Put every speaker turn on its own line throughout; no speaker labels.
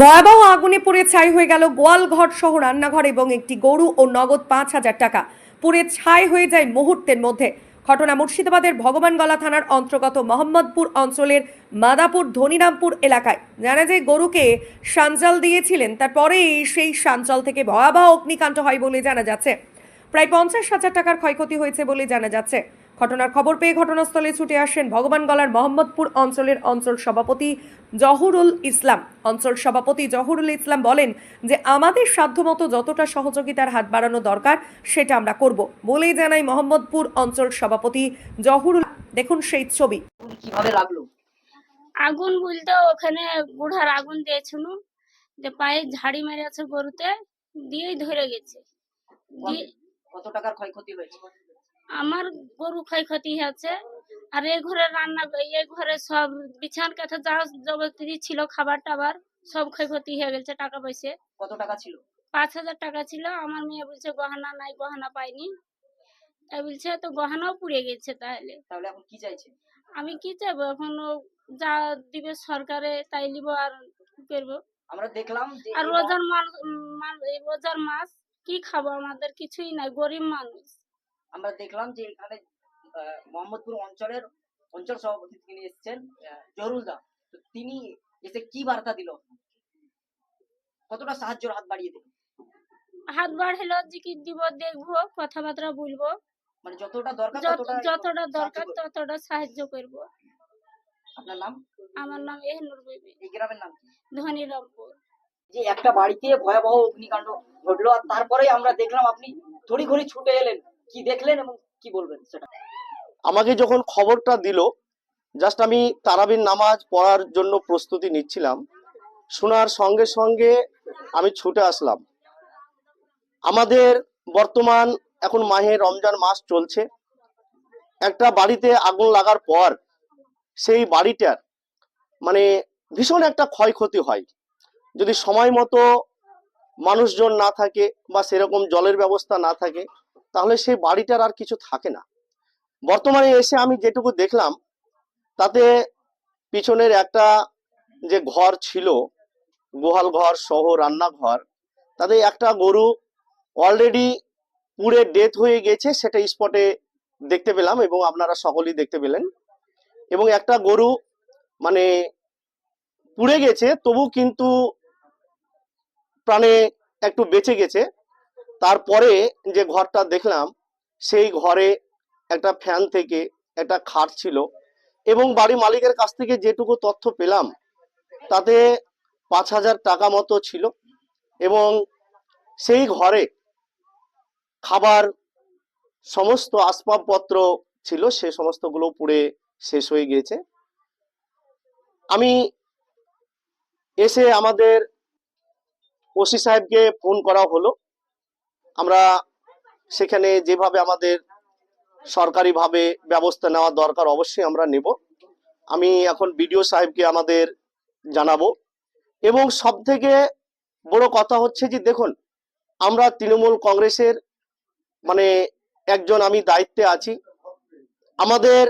ভয়াবহ আগুনে পুড়ে ছাই হয়ে গেল গোয়ালঘর সহ রান্নাঘর এবং একটি গরু ও নগদ পাঁচ হাজার টাকা। পুড়ে ছাই হয়ে যায় মুহূর্তের মধ্যে। ঘটনা মুর্শিদাবাদের ভগবানগলা থানার অন্তর্গত মোহাম্মদপুর অঞ্চলের মাদাপুর ধনিরামপুর এলাকায়। জানা যায়, গরুকে সাঞ্জাল দিয়েছিলেন, তারপরেই সেই সাঞ্জাল থেকে ভয়াবহ অগ্নিকাণ্ড হয় বলে জানা যাচ্ছে। প্রায় পঞ্চাশ হাজার টাকার ক্ষয়ক্ষতি হয়েছে বলে জানা যাচ্ছে। ঘটনার খবর পেয়ে ঘটনাস্থলে ছুটে আসেন ভগবানগলার মোহাম্মদপুর অঞ্চলের অঞ্চল সভাপতি জহুরুল ইসলাম। অঞ্চল সভাপতি জহুরুল ইসলাম বলেন যে আমাদের সাধ্যমতো যতটা সহযোগিতার হাত বাড়ানো দরকার সেটা আমরা করব। বলেই জানাই মোহাম্মদপুর অঞ্চল সভাপতি জহুরুল দেখুন সেই ছবি।
আগুন কীভাবে লাগল?
আগুন বলতে ওখানে বুড়ার আগুন দিয়েছিল যে পায়ে ঝাড়ি মেরেছে গরুতে দিয়েই ধরে গেছে।
কত টাকার ক্ষয়ক্ষতি হয়েছে?
আমার গরু ক্ষয়ক্ষতি হয়েছে। আর এই ঘরে রান্না এই ঘরে সব বিছান কাঠে যা যাবতীয় ছিল খাবার টাবার সব ক্ষয়ক্ষতি হয়ে গেছে টাকা পয়সা।
কত টাকা ছিল?
পাঁচ হাজার টাকা ছিল। আমার মেয়ে বলছে গহনা নাই গহনা পাইনি। তাই বলছে তো গহনাও পুড়ে গেছে তাহলে।
তাহলে এখন কি চাইছে?
আমি কি চাইব? এখন যা দিবে সরকারে তাই নিব আর কি করব?
আমরা দেখলাম যে
আর রোজার মাস রোজার মাস কি খাব? আমাদের কিছুই নাই গরিব মানুষ।
আমরা দেখলাম যে এখানে মোহাম্মদপুর অঞ্চলের অঞ্চল সভাপতি তিনি এসেছেন জহুরুল দা তো তিনি এসে কি বার্তা দিল? কতটা সাহায্যের হাত বাড়িয়ে দিল?
হাত বাড়াইলো জিকির দিব দেখব কথাবার্তা বলব।
মানে যতটা দরকার
যতটা দরকার ততটা সাহায্য করব।
আপনার নাম?
আমার নাম এহনুর বিবি।
এই গ্রামের নাম কি?
ধনীরামপুর
যে একটা বাড়িতে ভয়াবহ অগ্নিকাণ্ড ঘটলো আর তারপরে আমরা দেখলাম আপনি থড়ি ঘড়ি ছুটে এলেন। কি দেখলেন এবং কি বলবেন সেটা?
আমাকে যখন খবরটা দিল জাস্ট আমি তারাবির নামাজ পড়ার জন্য প্রস্তুতি নিচ্ছিলাম, শোনার সঙ্গে সঙ্গে আমি ছুটে আসলাম। আমাদের বর্তমান এখন মাহে রমজান মাস চলছে। একটা বাড়িতে আগুন লাগার পর সেই বাড়িটার মানে ভীষণ একটা ক্ষয়ক্ষতি হয়। যদি সময় মতো মানুষজন না থাকে বা সেরকম জলের ব্যবস্থা না থাকে তাহলে সেই বাড়িটার আর কিছু থাকে না। বর্তমানে এসে আমি যেটুকু দেখলাম, তাতে পিছনের একটা যে ঘর ছিল, গোহাল ঘর সহ রান্নাঘর, তাতে একটা গরু অলরেডি পুড়ে ডেথ হয়ে গেছে সেটা স্পটে দেখতে পেলাম এবং আপনারা সকলেই দেখতে পেলেন। এবং একটা গরু মানে পুড়ে গেছে, তবু কিন্তু প্রাণে একটু বেঁচে গেছে। তারপরে যে ঘরটা দেখলাম, সেই ঘরে একটা ফ্যান থেকে একটা খাট ছিল এবং বাড়ি মালিকের কাছ থেকে যেটুকু তথ্য পেলাম, তাতে পাঁচ হাজার টাকা মতো ছিল এবং সেই ঘরে খাবার সমস্ত আসবাবপত্র ছিল, সে সমস্তগুলো পুড়ে শেষ হয়ে গিয়েছে। আমি এসে আমাদের ওসি সাহেবকে ফোন করা হলো। আমরা সেখানে যেভাবে আমাদের সরকারিভাবে ব্যবস্থা নেওয়া দরকার অবশ্যই আমরা নেব। আমি এখন বিডিও সাহেবকে আমাদের জানাব। এবং সব থেকে বড় কথা হচ্ছে যে, দেখুন, আমরা তৃণমূল কংগ্রেসের মানে একজন আমি দায়িত্বে আছি। আমাদের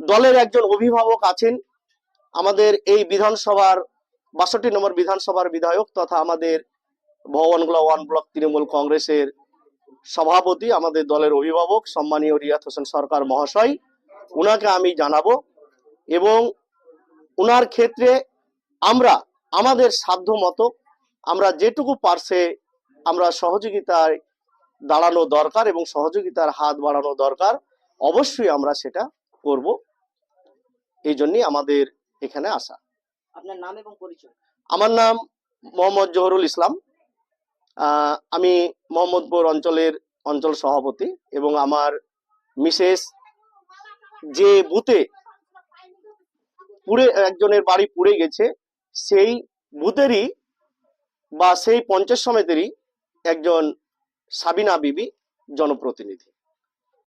দলের একজন অভিভাবক আছেন। আমাদের এই বিধানসভার বাষট্টি নম্বর বিধানসভার বিধায়ক তথা আমাদের ভগবানগোলা ওয়ান ব্লক তৃণমূল কংগ্রেসের সভাপতি আমাদের দলের অভিভাবক সম্মানীয় রিয়াত হোসেন সরকার মহাশয় উনাকে আমি জানাব এবং উনার ক্ষেত্রে আমরা আমাদের সাধ্য মতো আমরা যেটুকু পারছে আমরা সহযোগিতায় দাঁড়ানো দরকার এবং সহযোগিতার হাত বাড়ানো দরকার অবশ্যই আমরা সেটা করব। এই জন্যই আমাদের এখানে আসা।
আপনার নাম এবং পরিচয়।
আমার নাম মোহাম্মদ জহরুল ইসলাম। আমি মোহাম্মদপুর অঞ্চলের অঞ্চল সভাপতি এবং আমার মিসেস যে বুথে পুড়ে, একজনের বাড়ি পুড়ে গেছে, সেই বুথেরই বা সেই পঞ্চায়েত সমেতেরই একজন সাবিনা বিবি জনপ্রতিনিধি।